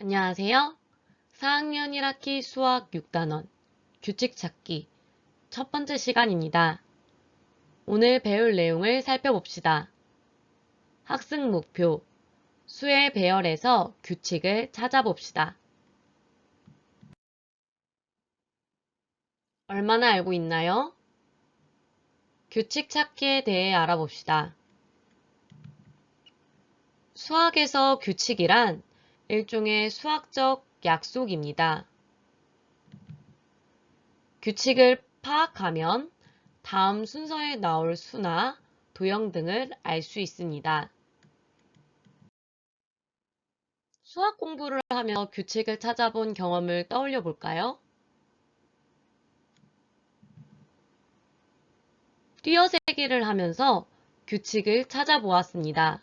안녕하세요. 4학년 1학기 수학 6단원 규칙 찾기 첫 번째 시간입니다. 오늘 배울 내용을 살펴봅시다. 학습 목표 수의 배열에서 규칙을 찾아봅시다. 얼마나 알고 있나요? 규칙 찾기에 대해 알아봅시다. 수학에서 규칙이란 일종의 수학적 약속입니다. 규칙을 파악하면 다음 순서에 나올 수나 도형 등을 알 수 있습니다. 수학 공부를 하며 규칙을 찾아본 경험을 떠올려 볼까요? 띄어세기를 하면서 규칙을 찾아보았습니다.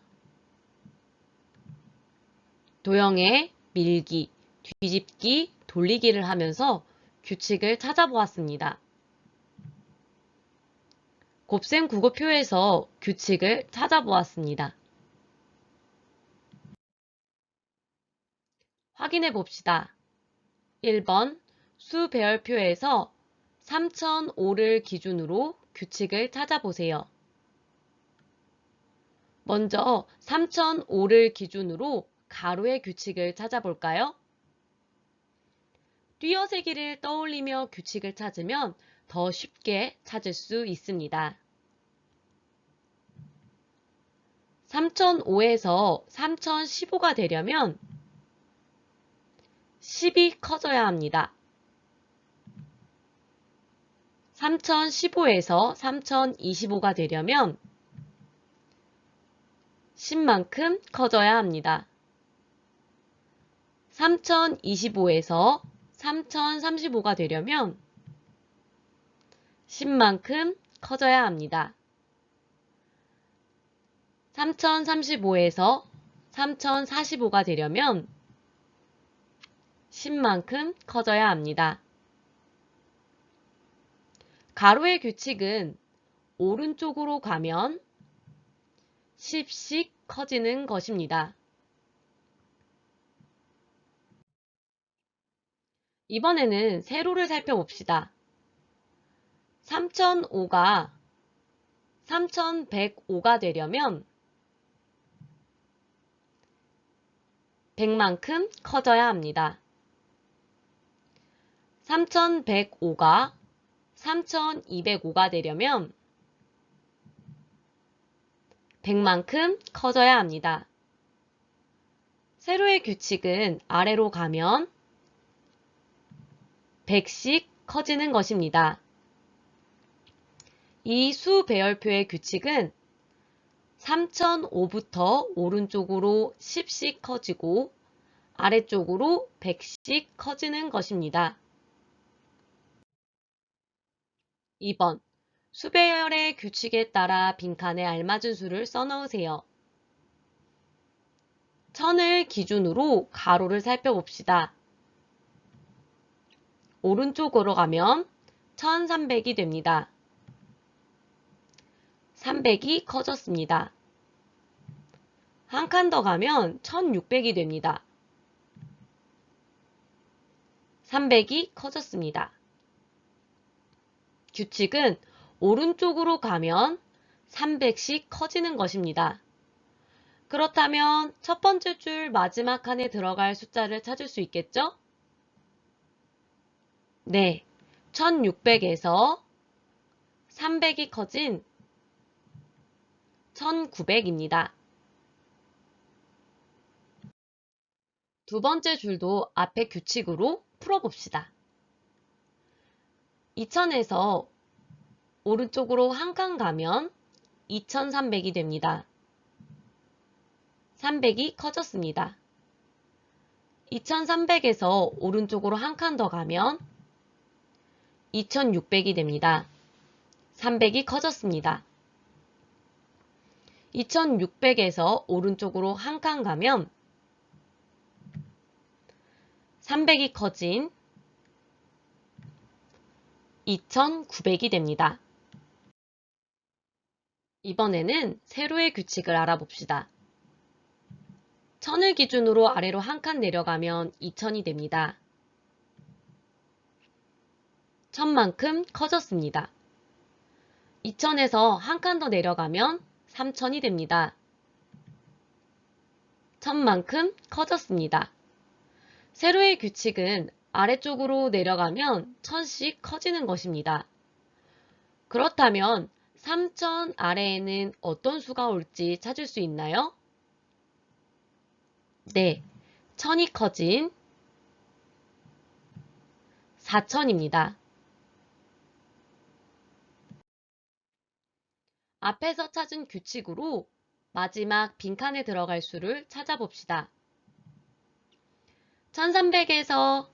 도형의 밀기, 뒤집기, 돌리기를 하면서 규칙을 찾아보았습니다. 곱셈 국어표에서 규칙을 찾아보았습니다. 확인해 봅시다. 1번 수 배열표에서 3005를 기준으로 규칙을 찾아보세요. 먼저 3005를 기준으로 가로의 규칙을 찾아볼까요? 띄어세기를 떠올리며 규칙을 찾으면 더 쉽게 찾을 수 있습니다. 3005에서 3015가 되려면 10이 커져야 합니다. 3015에서 3025가 되려면 10만큼 커져야 합니다. 3025에서 3035가 되려면 10만큼 커져야 합니다. 3035에서 3045가 되려면 10만큼 커져야 합니다. 가로의 규칙은 오른쪽으로 가면 10씩 커지는 것입니다. 이번에는 세로를 살펴봅시다. 3005가 3105가 되려면 100만큼 커져야 합니다. 3105가 3205가 되려면 100만큼 커져야 합니다. 세로의 규칙은 아래로 가면 100씩 커지는 것입니다. 이 수 배열표의 규칙은 3005부터 오른쪽으로 10씩 커지고 아래쪽으로 100씩 커지는 것입니다. 2번 수배열의 규칙에 따라 빈칸에 알맞은 수를 써넣으세요. 천을 기준으로 가로를 살펴봅시다. 오른쪽으로 가면 1300이 됩니다. 300이 커졌습니다. 한 칸 더 가면 1600이 됩니다. 300이 커졌습니다. 규칙은 오른쪽으로 가면 300씩 커지는 것입니다. 그렇다면 첫 번째 줄 마지막 칸에 들어갈 숫자를 찾을 수 있겠죠? 네, 1600에서 300이 커진 1900입니다. 두 번째 줄도 앞의 규칙으로 풀어봅시다. 2000에서 오른쪽으로 한 칸 가면 2300이 됩니다. 300이 커졌습니다. 2300에서 오른쪽으로 한 칸 더 가면 2600이 됩니다. 300이 커졌습니다. 2600에서 오른쪽으로 한 칸 가면 300이 커진 2900이 됩니다. 이번에는 세로의 규칙을 알아봅시다. 천을 기준으로 아래로 한 칸 내려가면 2천이 됩니다. 천만큼 커졌습니다. 2천에서 한 칸 더 내려가면 3천이 됩니다. 천만큼 커졌습니다. 세로의 규칙은 아래쪽으로 내려가면 천씩 커지는 것입니다. 그렇다면 3천 아래에는 어떤 수가 올지 찾을 수 있나요? 네, 천이 커진 4천입니다. 앞에서 찾은 규칙으로 마지막 빈칸에 들어갈 수를 찾아봅시다. 1300에서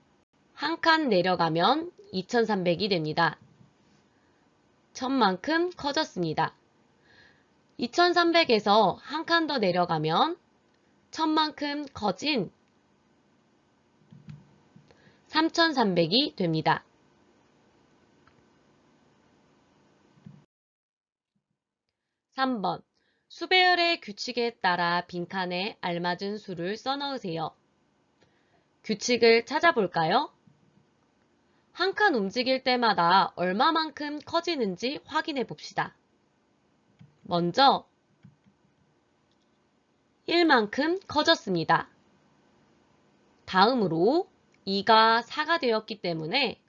한 칸 내려가면 2300이 됩니다. 천만큼 커졌습니다. 2300에서 한 칸 더 내려가면 천만큼 커진 3300이 됩니다. 3번 수배열의 규칙에 따라 빈칸에 알맞은 수를 써넣으세요. 규칙을 찾아볼까요? 한 칸 움직일 때마다 얼마만큼 커지는지 확인해 봅시다. 먼저 1만큼 커졌습니다. 다음으로 2가 4가 되었기 때문에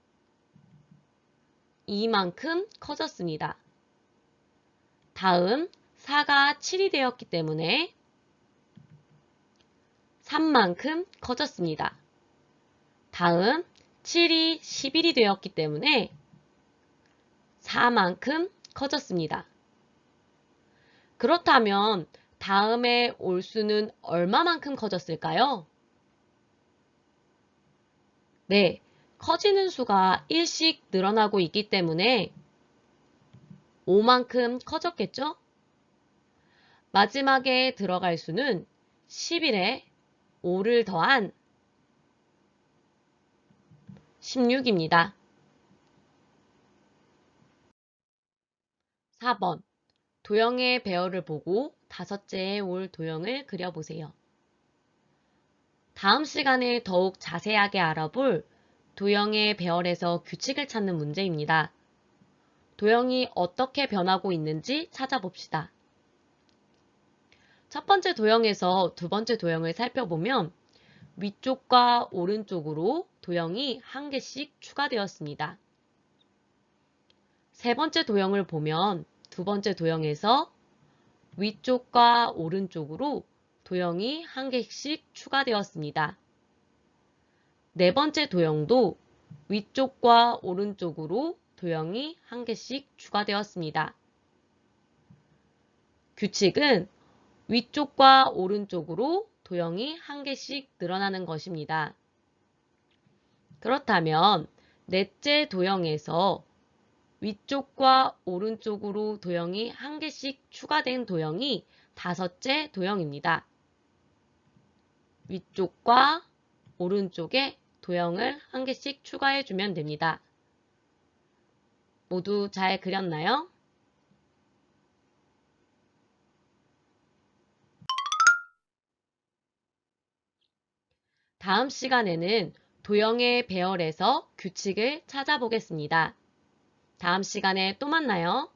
2만큼 커졌습니다. 다음 4가 7이 되었기 때문에 3만큼 커졌습니다. 다음 7이 11이 되었기 때문에 4만큼 커졌습니다. 그렇다면 다음에 올 수는 얼마만큼 커졌을까요? 네, 커지는 수가 1씩 늘어나고 있기 때문에 5만큼 커졌겠죠? 마지막에 들어갈 수는 11에 5를 더한 16입니다. 4번 도형의 배열을 보고 다섯째에 올 도형을 그려보세요. 다음 시간에 더욱 자세하게 알아볼 도형의 배열에서 규칙을 찾는 문제입니다. 도형이 어떻게 변하고 있는지 찾아봅시다. 첫 번째 도형에서 두 번째 도형을 살펴보면 위쪽과 오른쪽으로 도형이 한 개씩 추가되었습니다. 세 번째 도형을 보면 두 번째 도형에서 위쪽과 오른쪽으로 도형이 한 개씩 추가되었습니다. 네 번째 도형도 위쪽과 오른쪽으로 도형이 한 개씩 추가되었습니다. 규칙은 위쪽과 오른쪽으로 도형이 한 개씩 늘어나는 것입니다. 그렇다면 넷째 도형에서 위쪽과 오른쪽으로 도형이 한 개씩 추가된 도형이 다섯째 도형입니다. 위쪽과 오른쪽에 도형을 한 개씩 추가해 주면 됩니다. 모두 잘 그렸나요? 다음 시간에는 도형의 배열에서 규칙을 찾아보겠습니다. 다음 시간에 또 만나요.